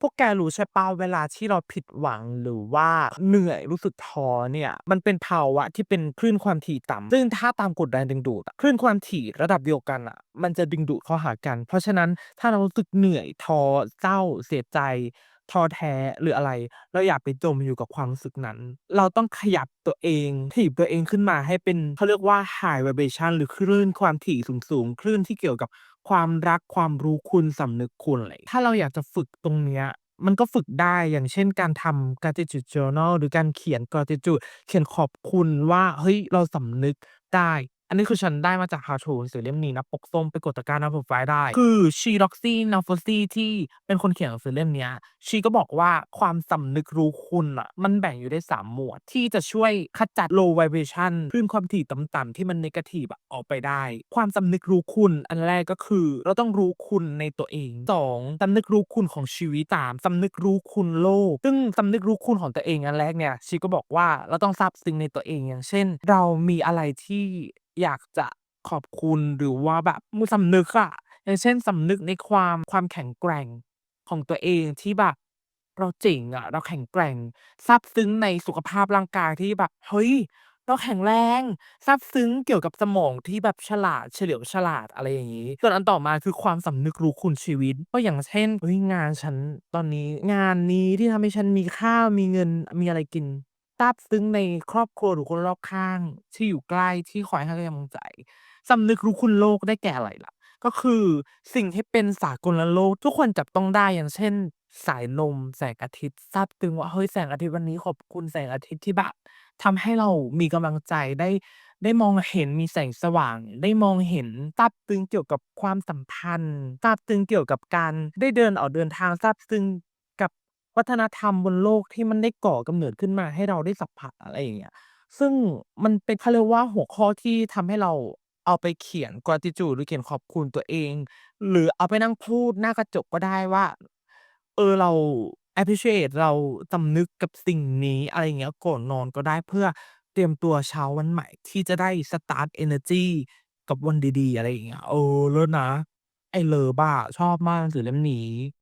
พวกแกรู้ใช่ป่าเวลาที่เราผิดหวังหรือว่าเหนื่อยรู้สึกท้อเนี่ยมันเป็นภาวะที่เป็นคลื่นความถี่ต่ำซึ่งถ้าตามกฎแรงดึงดูดอะคลื่นความถี่ระดับเดียวกันอะ มันจะดึงดูดเข้าหากัน เพราะฉะนั้นถ้าเรารู้สึกเหนื่อยท้อเศร้าเสียใจ ท้อแท้ หรืออะไร เราอย่าไปจมอยู่กับความรู้สึกนั้น เราต้องขยับตัวเองถีบตัวเองขึ้นมาให้เป็นเขาเรียกว่า High Vibration หรือคลื่นความถี่สูงๆคลื่นที่เกี่ยวกับความรักความรู้คุณสำนึกคุณอะไรถ้าเราอยากจะฝึกตรงเนี้ยมันก็ฝึกได้อย่างเช่นการทำ Gratitude Journal หรือการเขียน Gratitude เขียนขอบคุณว่าเฮ้ยเราสำนึกได้ อันนี้คือฉันได้มาจาก How to หนังสือเล่มนี้นะ ปกส้มไปกดตะกร้าหน้าโพรไฟล์ได้ คือ She Roxy Nalfasi ที่เป็นคนเขียนหนังสือเล่มเนี้ย She ก็บอกว่าความสำนึกรู้คุณน่ะมันแบ่งอยู่ได้ 3 หมวด ที่จะช่วยขจัด Low Vibration คลื่นความถี่ต่ำๆที่มันเนกาทิฟอะออกไปได้ ความสำนึกรู้คุณ อันแรกก็คือ เราต้องรู้คุณในตัวเอง 2 สำนึกรู้คุณของชีวิต3สำนึกรู้คุณโลก ซึ่งสำนึกรู้คุณของตัวเองอันแรกเนี่ย She ก็บอกว่าเราต้องซาบซึ้งในตัวเองอย่างเช่น เรามีอะไรที่ อยากจะขอบคุณหรือว่าแบบมูสำนึกอะอย่างเช่นสำนึกในความความแข็งแกร่งของตัวเองที่แบบ เราเจ๋งอะเราแข็งแกร่งซาบซึ้งในสุขภาพร่างกายที่แบบ เฮ้ย เราแข็งแรงซาบซึ้งเกี่ยวกับสมองที่แบบฉลาดเฉลียวฉลาดอะไรอย่างงี้ส่วนอันต่อมาคือความสำนึกรู้คุณชีวิต ก็อย่างเช่นเฮ้ยงานฉันตอนนี้งานนี้ที่ทำให้ฉันมีข้าวมีเงินมีอะไรกิน ซาบซึ้งในครอบครัวหรือคนรอบข้างที่อยู่ใกล้ที่คอยให้กำลังใจสำนึกรู้คุณโลกได้แก่อะไรล่ะ ก็คือสิ่งที่เป็นสากลโลก ทุกคนจับต้องได้อย่างเช่น สายลมแสงอาทิตย์ซาบซึ้งว่าเฮ้ยแสงอาทิตย์วันนี้ขอบคุณแสงอาทิตย์ที่แบบทำให้เรามีกำลังใจได้ได้มองเห็นมีแสงสว่าง ได้มองเห็นซาบซึ้งเกี่ยวกับความสัมพันธ์ซาบซึ้งเกี่ยวกับการได้เดินออกเดินทางซาบซึ้ง วัฒนธรรมบนโลกที่มันได้ก่อกำเนิดขึ้นมาให้เราได้สัมผัสอะไรอย่างเงี้ย ซึ่งมันเป็นเขาเรียกว่าหัวข้อที่ทำให้เราเอาไปเขียน Gratitude หรือเขียนขอบคุณตัวเอง หรือเอาไปนั่งพูดหน้ากระจกก็ได้ว่า เออเรา Appreciate เราสำนึกกับสิ่งนี้อะไรเงี้ยก่อนนอนก็ได้เพื่อเตรียมตัวเช้าวันใหม่ ที่จะได้สตาร์ตเอเนอร์จีกับวันดีๆ อะไรอย่างเงี้ยเออเลิศนะ I love อะชอบมากหนังสือเล่มนี้